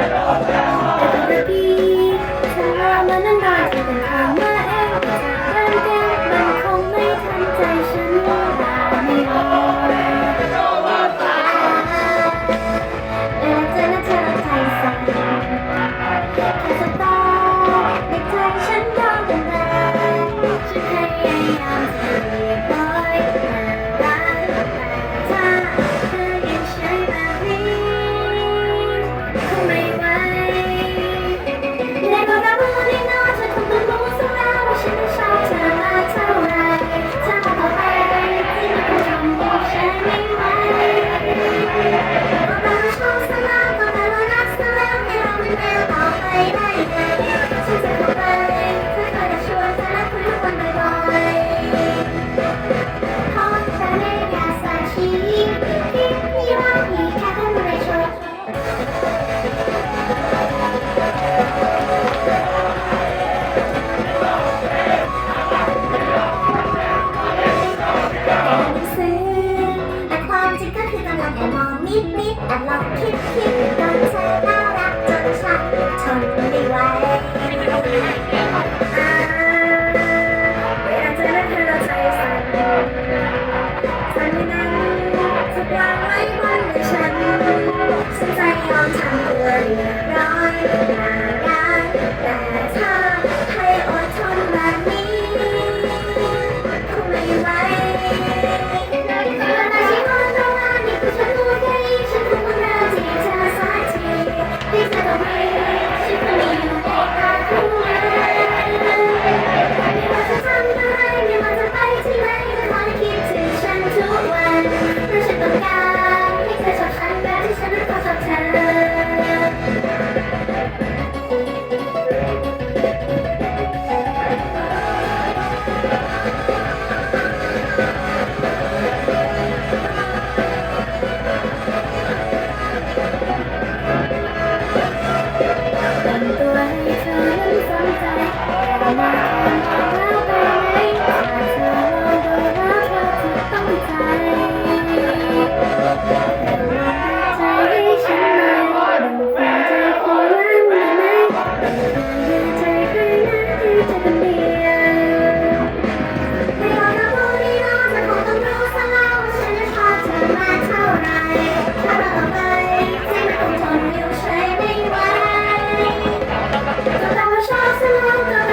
America. นิดนิดแอบลองคิดคิดโดนเธอน่ารักจนฉันทนไม่ไหว Nossa,